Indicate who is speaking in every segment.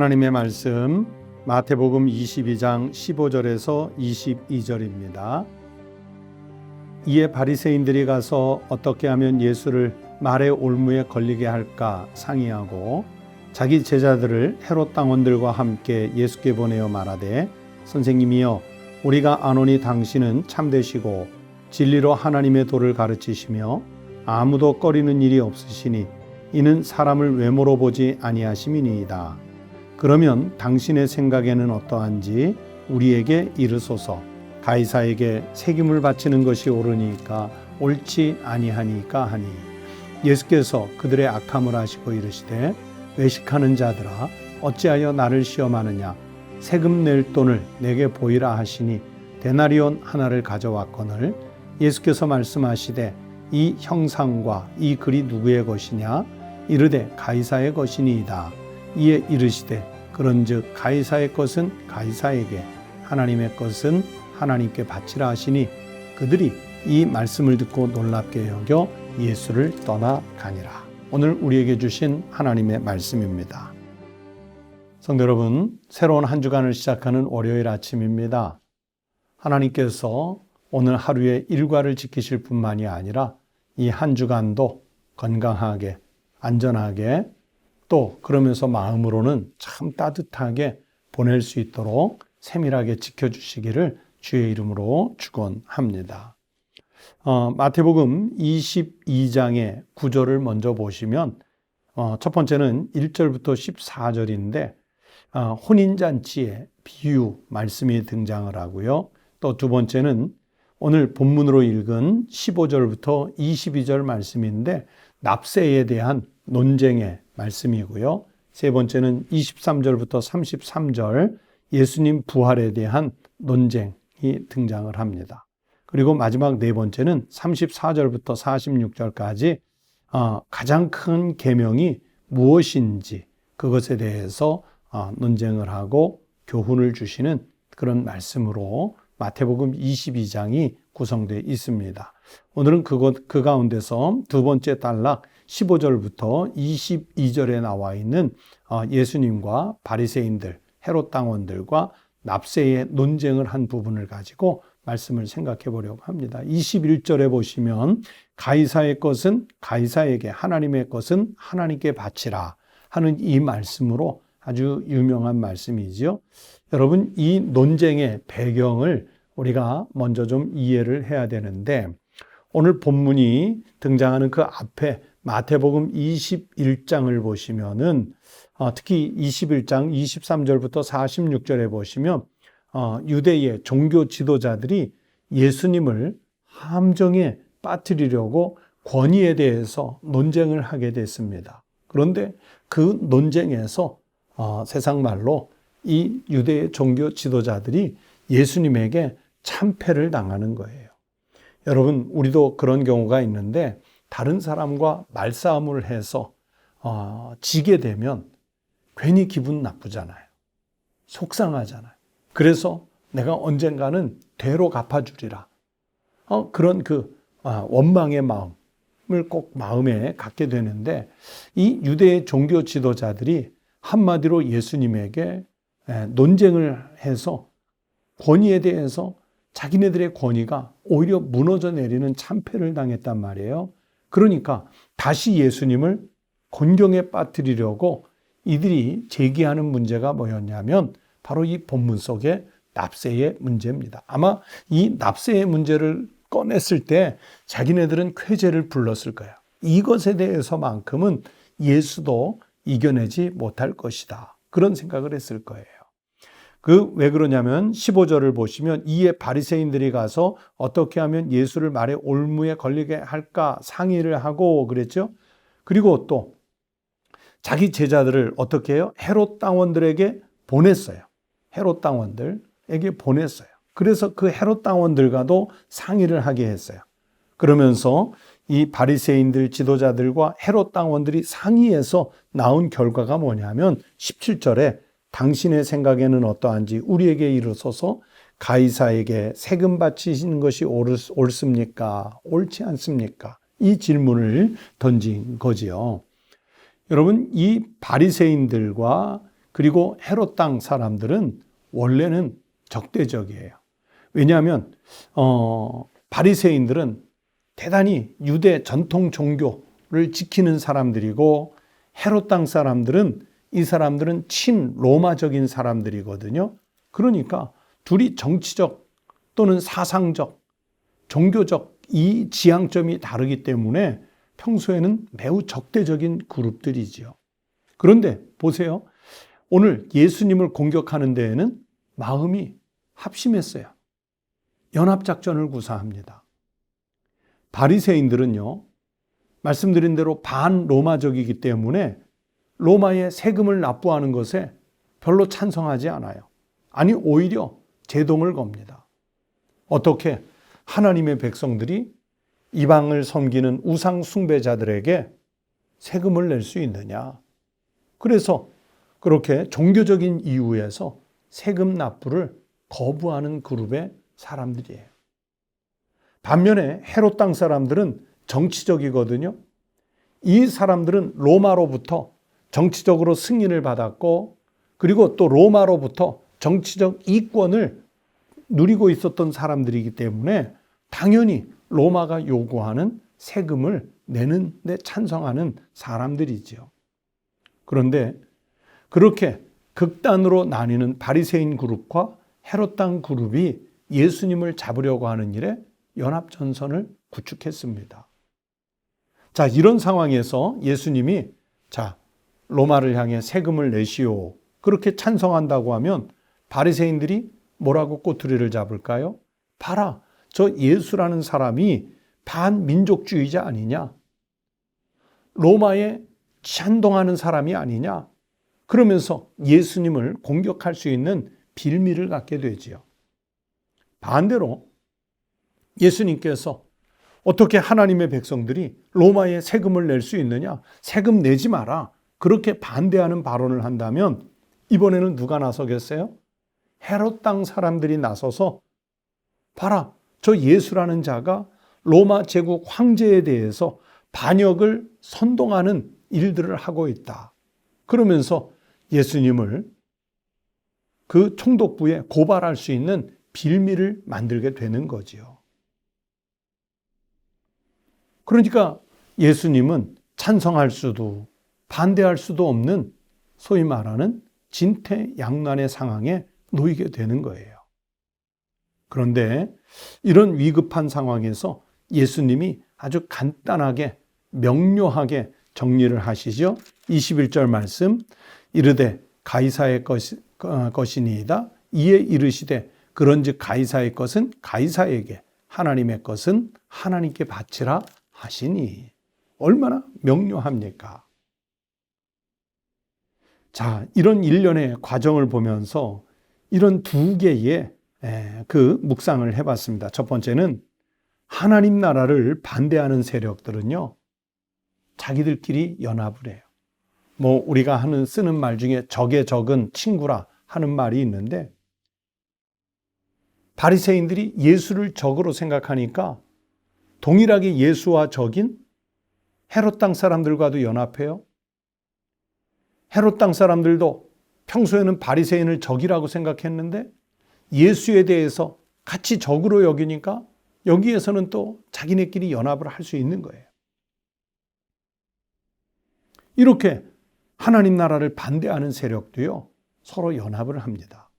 Speaker 1: 하나님의 말씀 마태복음 22장 15절에서 22절입니다. 이에 바리새인들이 가서 어떻게 하면 예수를 말의 올무에 걸리게 할까 상의하고 자기 제자들을 헤롯 당원들과 함께 예수께 보내어 말하되 선생님이여 우리가 아노니 당신은 참되시고 진리로 하나님의 도를 가르치시며 아무도 꺼리는 일이 없으시니 이는 사람을 외모로 보지 아니하심이니이다. 그러면 당신의 생각에는 어떠한지 우리에게 이르소서. 가이사에게 책임을 바치는 것이 옳으니까 옳지 아니하니까 하니. 예수께서 그들의 악함을 아시고 이르시되 외식하는 자들아 어찌하여 나를 시험하느냐? 세금 낼 돈을 내게 보이라 하시니 데나리온 하나를 가져왔거늘 예수께서 말씀하시되 이 형상과 이 글이 누구의 것이냐? 이르되 가이사의 것이니이다 이에 이르시되 그런즉 가이사의 것은 가이사에게 하나님의 것은 하나님께 바치라 하시니 그들이 이 말씀을 듣고 놀랍게 여겨 예수를 떠나가니라. 오늘 우리에게 주신 하나님의 말씀입니다. 성도 여러분, 새로운 한 주간을 시작하는 월요일 아침입니다. 하나님께서 오늘 하루의 일과를 지키실 뿐만이 아니라 이 한 주간도 건강하게, 안전하게 또 그러면서 마음으로는 참 따뜻하게 보낼 수 있도록 세밀하게 지켜주시기를 주의 이름으로 축원합니다. 어, 마태복음 22장의 구절을 먼저 보시면 어, 첫 번째는 1절부터 14절인데 어, 혼인잔치의 비유 말씀이 등장을 하고요. 또 두 번째는 오늘 본문으로 읽은 15절부터 22절 말씀인데 납세에 대한 논쟁의 말씀이고요. 세 번째는 23절부터 33절 예수님 부활에 대한 논쟁이 등장을 합니다. 그리고 마지막 네 번째는 34절부터 46절까지 어, 가장 큰 계명이 무엇인지 그것에 대해서 어, 논쟁을 하고 교훈을 주시는 그런 말씀으로 마태복음 22장이 구성되어 있습니다. 오늘은 그것 그 가운데서 두 번째 단락 15절부터 22절에 나와 있는 어, 예수님과 바리새인들, 헤롯 당원들과 납세의 논쟁을 한 부분을 가지고 말씀을 생각해 보려고 합니다. 21절에 보시면 가이사의 것은 가이사에게 하나님의 것은 하나님께 바치라 하는 이 말씀으로 아주 유명한 말씀이지요. 여러분 이 논쟁의 배경을 우리가 먼저 좀 이해를 해야 되는데 오늘 본문이 등장하는 그 앞에 마태복음 21장을 보시면은 어, 특히 21장 23절부터 46절에 보시면 어, 유대의 종교 지도자들이 예수님을 함정에 빠뜨리려고 권위에 대해서 논쟁을 하게 됐습니다. 그런데 그 논쟁에서 어, 세상 말로 이 유대의 종교 지도자들이 예수님에게 참패를 당하는 거예요. 여러분, 우리도 그런 경우가 있는데 다른 사람과 말싸움을 해서 어, 지게 되면 괜히 기분 나쁘잖아요. 속상하잖아요. 그래서 내가 언젠가는 되로 갚아주리라. 어, 그런 그 아, 원망의 마음을 꼭 마음에 갖게 되는데 이 유대의 종교 지도자들이 한마디로 예수님에게 논쟁을 해서 권위에 대해서 자기네들의 권위가 오히려 무너져 내리는 참패를 당했단 말이에요. 그러니까 다시 예수님을 곤경에 빠뜨리려고 이들이 제기하는 문제가 뭐였냐면 바로 이 본문 속의 납세의 문제입니다. 아마 이 납세의 문제를 꺼냈을 때 자기네들은 쾌재를 불렀을 거야. 이것에 대해서만큼은 예수도 이겨내지 못할 것이다. 그런 생각을 했을 거예요. 그 왜 그러냐면 15절을 보시면 이에 바리새인들이 가서 어떻게 하면 예수를 말의 올무에 걸리게 할까 상의를 하고 그랬죠. 그리고 또 자기 제자들을 어떻게 해요? 헤롯 당원들에게 보냈어요. 헤롯 당원들에게 보냈어요. 그래서 그 헤롯 당원들과도 상의를 하게 했어요. 그러면서 이 바리새인들 지도자들과 헤롯 당원들이 상의해서 나온 결과가 뭐냐면 17절에 당신의 생각에는 어떠한지 우리에게 이르소서 가이사에게 세금 바치시는 것이 옳습니까? 옳지 않습니까? 이 질문을 던진 거지요. 여러분, 이 바리새인들과 그리고 헤롯 땅 사람들은 원래는 적대적이에요. 왜냐하면 어, 바리새인들은 대단히 유대 전통 종교를 지키는 사람들이고 헤롯 땅 사람들은 이 사람들은 친 로마적인 사람들이거든요. 그러니까 둘이 정치적 또는 사상적, 종교적 이 지향점이 다르기 때문에 평소에는 매우 적대적인 그룹들이지요. 그런데 보세요. 오늘 예수님을 공격하는 데에는 마음이 합심했어요. 연합작전을 구사합니다. 바리새인들은요. 말씀드린 대로 반로마적이기 때문에 로마의 세금을 납부하는 것에 별로 찬성하지 않아요. 아니 오히려 제동을 겁니다. 어떻게 하나님의 백성들이 이방을 섬기는 우상 숭배자들에게 세금을 낼 수 있느냐? 그래서 그렇게 종교적인 이유에서 세금 납부를 거부하는 그룹의 사람들이에요. 반면에 헤롯 땅 사람들은 정치적이거든요. 이 사람들은 로마로부터 정치적으로 승인을 받았고 그리고 또 로마로부터 정치적 이권을 누리고 있었던 사람들이기 때문에 당연히 로마가 요구하는 세금을 내는 데 찬성하는 사람들이지요. 그런데 그렇게 극단으로 나뉘는 바리새인 그룹과 헤롯 땅 그룹이 예수님을 잡으려고 하는 일에 연합 전선을 구축했습니다. 자, 이런 상황에서 예수님이 자, 로마를 향해 세금을 내시오. 그렇게 찬성한다고 하면 바리새인들이 뭐라고 꼬투리를 잡을까요? 봐라. 저 예수라는 사람이 반민족주의자 아니냐? 로마에 찬동하는 사람이 아니냐? 그러면서 예수님을 공격할 수 있는 빌미를 갖게 되지요. 반대로 예수님께서 어떻게 하나님의 백성들이 로마에 세금을 낼 수 있느냐? 세금 내지 마라. 그렇게 반대하는 발언을 한다면 이번에는 누가 나서겠어요? 헤롯 땅 사람들이 나서서 봐라. 저 예수라는 자가 로마 제국 황제에 대해서 반역을 선동하는 일들을 하고 있다. 그러면서 예수님을 그 총독부에 고발할 수 있는 빌미를 만들게 되는 거지요. 그러니까 예수님은 찬성할 수도 반대할 수도 없는 소위 말하는 진퇴양난의 상황에 놓이게 되는 거예요. 그런데 이런 위급한 상황에서 예수님이 아주 간단하게 명료하게 정리를 하시죠. 21절 말씀 이르되 가이사의 것이, 어, 것이니이다. 이에 이르시되 그런즉 가이사의 것은 가이사에게 하나님의 것은 하나님께 바치라 하시니 얼마나 명료합니까? 자, 이런 일련의 과정을 보면서 이런 두 개의 그 묵상을 해봤습니다. 첫 번째는 하나님 나라를 반대하는 세력들은요, 자기들끼리 연합을 해요. 뭐, 우리가 하는, 쓰는 말 중에 적의 적은 친구라 하는 말이 있는데, 바리새인들이 예수를 적으로 생각하니까 동일하게 예수와 적인 헤롯 땅 사람들과도 연합해요. 헤롯 땅 사람들도 평소에는 바리새인을 적이라고 생각했는데 예수에 대해서 같이 적으로 여기니까 여기에서는 또 자기네끼리 연합을 할 수 있는 거예요. 이렇게 하나님 나라를 반대하는 세력도요, 서로 연합을 합니다.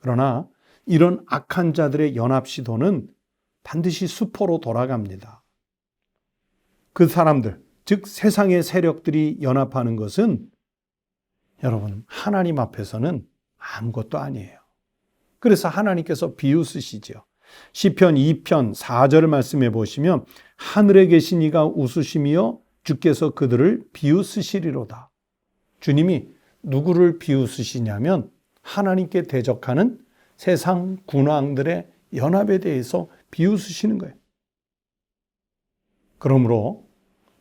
Speaker 1: 그러나 이런 악한 자들의 연합 시도는 반드시 수포로 돌아갑니다. 그 사람들, 즉 세상의 세력들이 연합하는 것은 여러분 하나님 앞에서는 아무것도 아니에요. 그래서 하나님께서 비웃으시죠. 시편 2편 4절 말씀해 보시면 하늘에 계신 이가 웃으시며 주께서 그들을 비웃으시리로다. 주님이 누구를 비웃으시냐면 하나님께 대적하는 세상 군왕들의 연합에 대해서 비웃으시는 거예요. 그러므로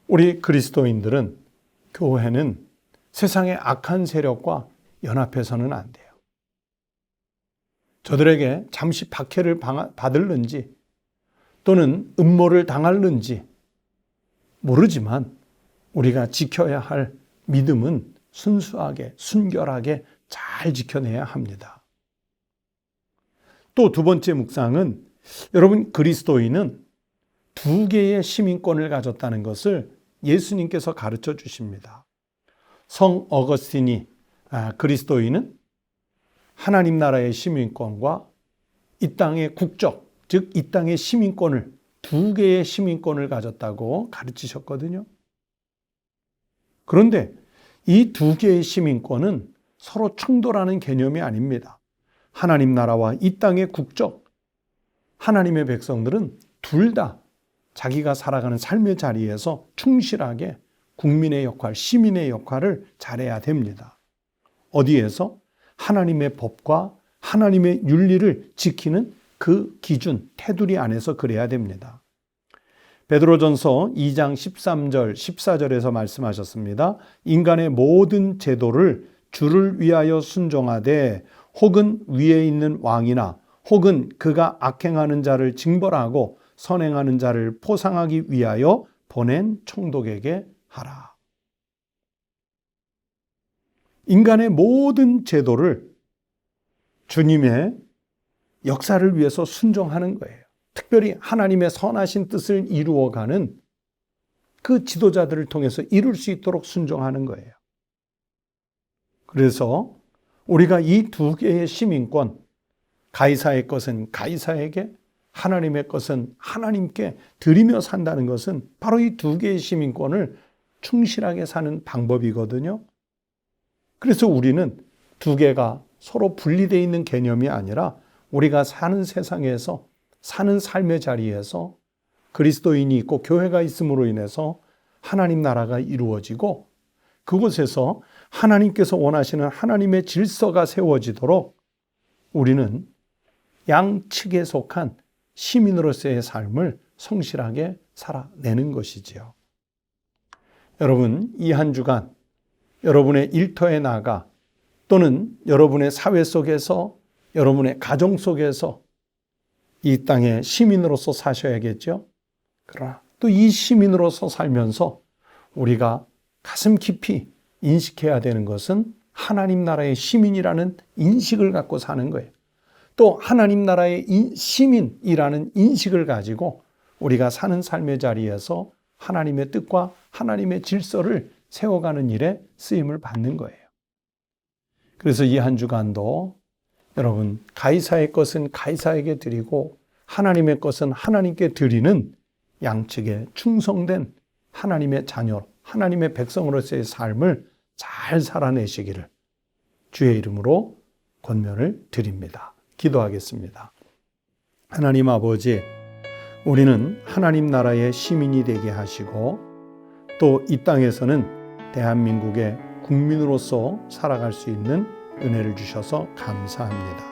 Speaker 1: 우리 그리스도인들은 교회는 세상의 악한 세력과 연합해서는 안 돼요. 저들에게 잠시 박해를 받을는지 또는 음모를 당할는지 모르지만 우리가 지켜야 할 믿음은 순수하게, 순결하게 잘 지켜내야 합니다. 또 두 번째 묵상은 여러분 그리스도인은 두 개의 시민권을 가졌다는 것을 예수님께서 가르쳐 주십니다. 성 어거스틴이 아, 그리스도인은 하나님 나라의 시민권과 이 땅의 국적, 즉 이 땅의 시민권을 두 개의 시민권을 가졌다고 가르치셨거든요. 그런데 이 두 개의 시민권은 서로 충돌하는 개념이 아닙니다. 하나님 나라와 이 땅의 국적, 하나님의 백성들은 둘 다 자기가 살아가는 삶의 자리에서 충실하게 국민의 역할, 시민의 역할을 잘해야 됩니다. 어디에서? 하나님의 법과 하나님의 윤리를 지키는 그 기준, 테두리 안에서 그래야 됩니다. 베드로전서 2장 13절, 14절에서 말씀하셨습니다. 인간의 모든 제도를 주를 위하여 순종하되 혹은 위에 있는 왕이나 혹은 그가 악행하는 자를 징벌하고 선행하는 자를 포상하기 위하여 보낸 총독에게 하라. 인간의 모든 제도를 주님의 역사를 위해서 순종하는 거예요. 특별히 하나님의 선하신 뜻을 이루어가는 그 지도자들을 통해서 이룰 수 있도록 순종하는 거예요. 그래서 우리가 이 두 개의 시민권, 가이사의 것은 가이사에게, 하나님의 것은 하나님께 드리며 산다는 것은 바로 이 두 개의 시민권을 충실하게 사는 방법이거든요. 그래서 우리는 두 개가 서로 분리되어 있는 개념이 아니라 우리가 사는 세상에서 사는 삶의 자리에서 그리스도인이 있고 교회가 있음으로 인해서 하나님 나라가 이루어지고 그곳에서 하나님께서 원하시는 하나님의 질서가 세워지도록 우리는 양측에 속한 시민으로서의 삶을 성실하게 살아내는 것이지요. 여러분, 이 한 주간 여러분의 일터에 나가 또는 여러분의 사회 속에서 여러분의 가정 속에서 이 땅의 시민으로서 사셔야겠죠. 그러나 또 이 시민으로서 살면서 우리가 가슴 깊이 인식해야 되는 것은 하나님 나라의 시민이라는 인식을 갖고 사는 거예요. 또 하나님 나라의 시민이라는 인식을 가지고 우리가 사는 삶의 자리에서 하나님의 뜻과 하나님의 질서를 세워가는 일에 쓰임을 받는 거예요. 그래서 이 한 주간도 여러분 가이사의 것은 가이사에게 드리고 하나님의 것은 하나님께 드리는 양측에 충성된 하나님의 자녀, 하나님의 백성으로서의 삶을 잘 살아내시기를 주의 이름으로 권면을 드립니다. 기도하겠습니다. 하나님 아버지, 우리는 하나님 나라의 시민이 되게 하시고 또 이 땅에서는 대한민국의 국민으로서 살아갈 수 있는 은혜를 주셔서 감사합니다.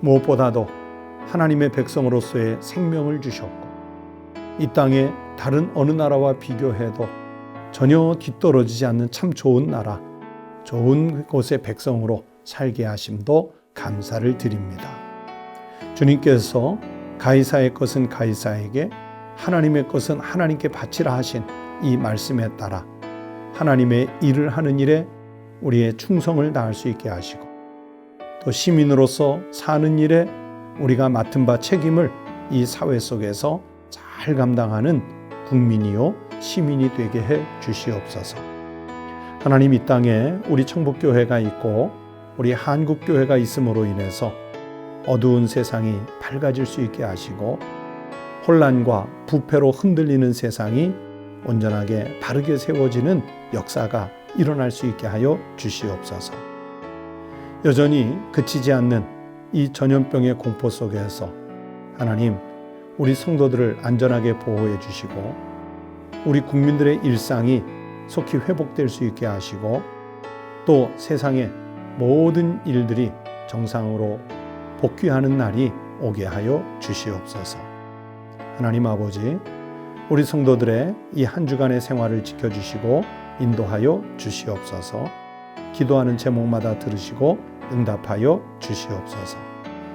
Speaker 1: 무엇보다도 하나님의 백성으로서의 생명을 주셨고 이 땅에 다른 어느 나라와 비교해도 전혀 뒤떨어지지 않는 참 좋은 나라, 좋은 곳의 백성으로 살게 하심도 감사를 드립니다. 주님께서 가이사의 것은 가이사에게 하나님의 것은 하나님께 바치라 하신 이 말씀에 따라 하나님의 일을 하는 일에 우리의 충성을 다할 수 있게 하시고 또 시민으로서 사는 일에 우리가 맡은 바 책임을 이 사회 속에서 잘 감당하는 국민이요 시민이 되게 해 주시옵소서. 하나님 이 땅에 우리 청북교회가 있고 우리 한국교회가 있음으로 인해서 어두운 세상이 밝아질 수 있게 하시고 혼란과 부패로 흔들리는 세상이 온전하게 바르게 세워지는 역사가 일어날 수 있게 하여 주시옵소서. 여전히 그치지 않는 이 전염병의 공포 속에서 하나님, 우리 성도들을 안전하게 보호해 주시고, 우리 국민들의 일상이 속히 회복될 수 있게 하시고, 또 세상의 모든 일들이 정상으로 복귀하는 날이 오게 하여 주시옵소서. 하나님 아버지, 우리 성도들의 이 한 주간의 생활을 지켜주시고 인도하여 주시옵소서. 기도하는 제목마다 들으시고 응답하여 주시옵소서.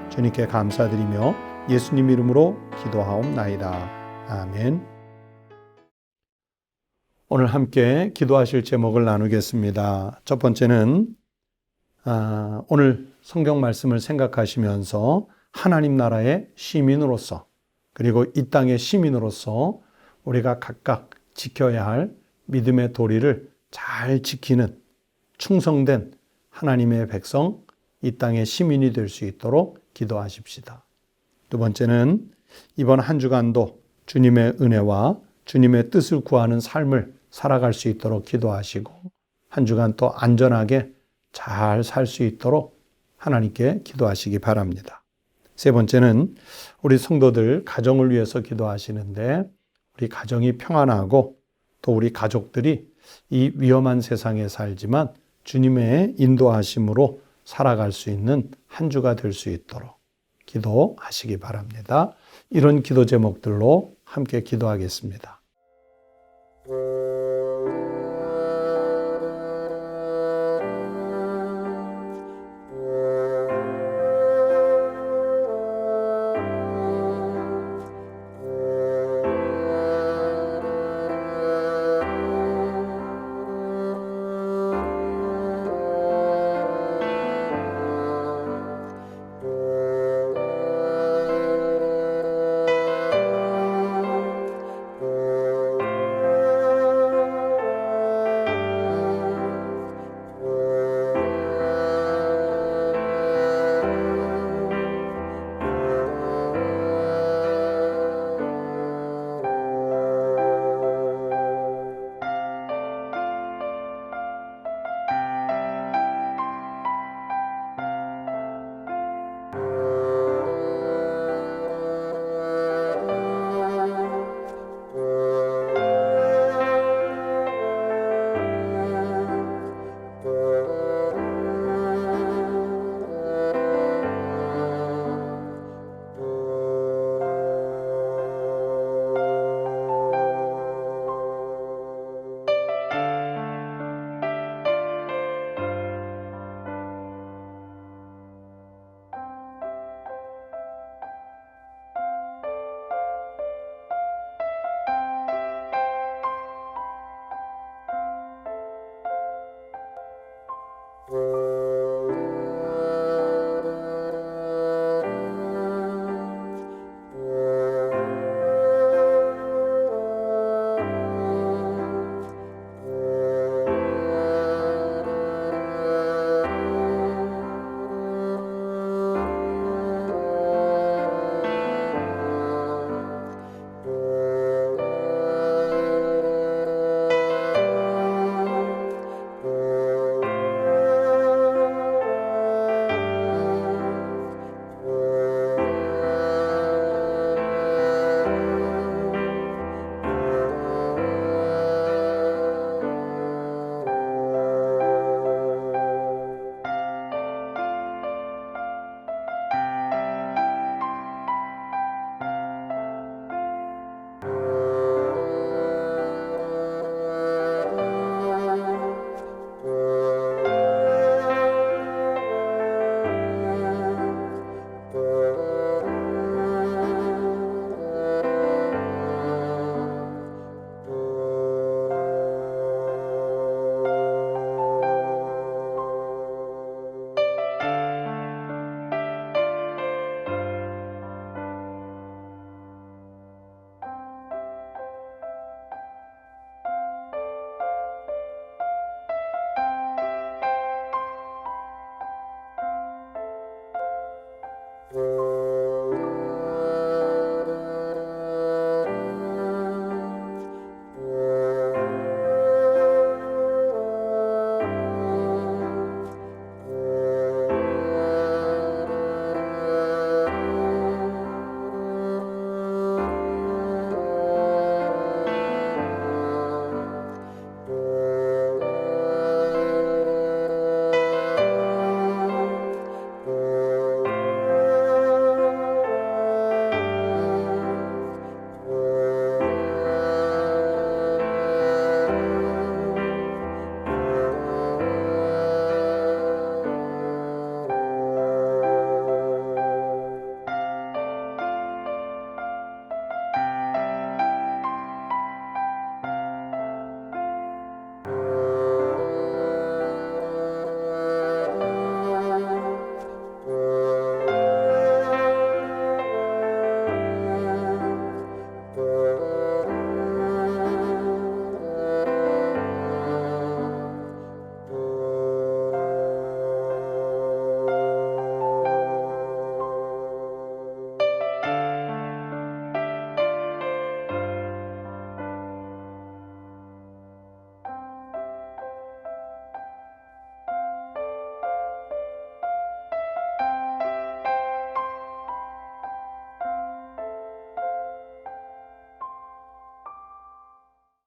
Speaker 1: 주님께 감사드리며 예수님 이름으로 기도하옵나이다. 아멘. 오늘 함께 기도하실 제목을 나누겠습니다. 첫 번째는 아, 오늘 성경 말씀을 생각하시면서 하나님 나라의 시민으로서 그리고 이 땅의 시민으로서 우리가 각각 지켜야 할 믿음의 도리를 잘 지키는 충성된 하나님의 백성, 이 땅의 시민이 될 수 있도록 기도하십시다. 두 번째는 이번 한 주간도 주님의 은혜와 주님의 뜻을 구하는 삶을 살아갈 수 있도록 기도하시고 한 주간 또 안전하게 잘 살 수 있도록 하나님께 기도하시기 바랍니다. 세 번째는 우리 성도들 가정을 위해서 기도하시는데 우리 가정이 평안하고 또 우리 가족들이 이 위험한 세상에 살지만 주님의 인도하심으로 살아갈 수 있는 한 주가 될 수 있도록 기도하시기 바랍니다. 이런 기도 제목들로 함께 기도하겠습니다.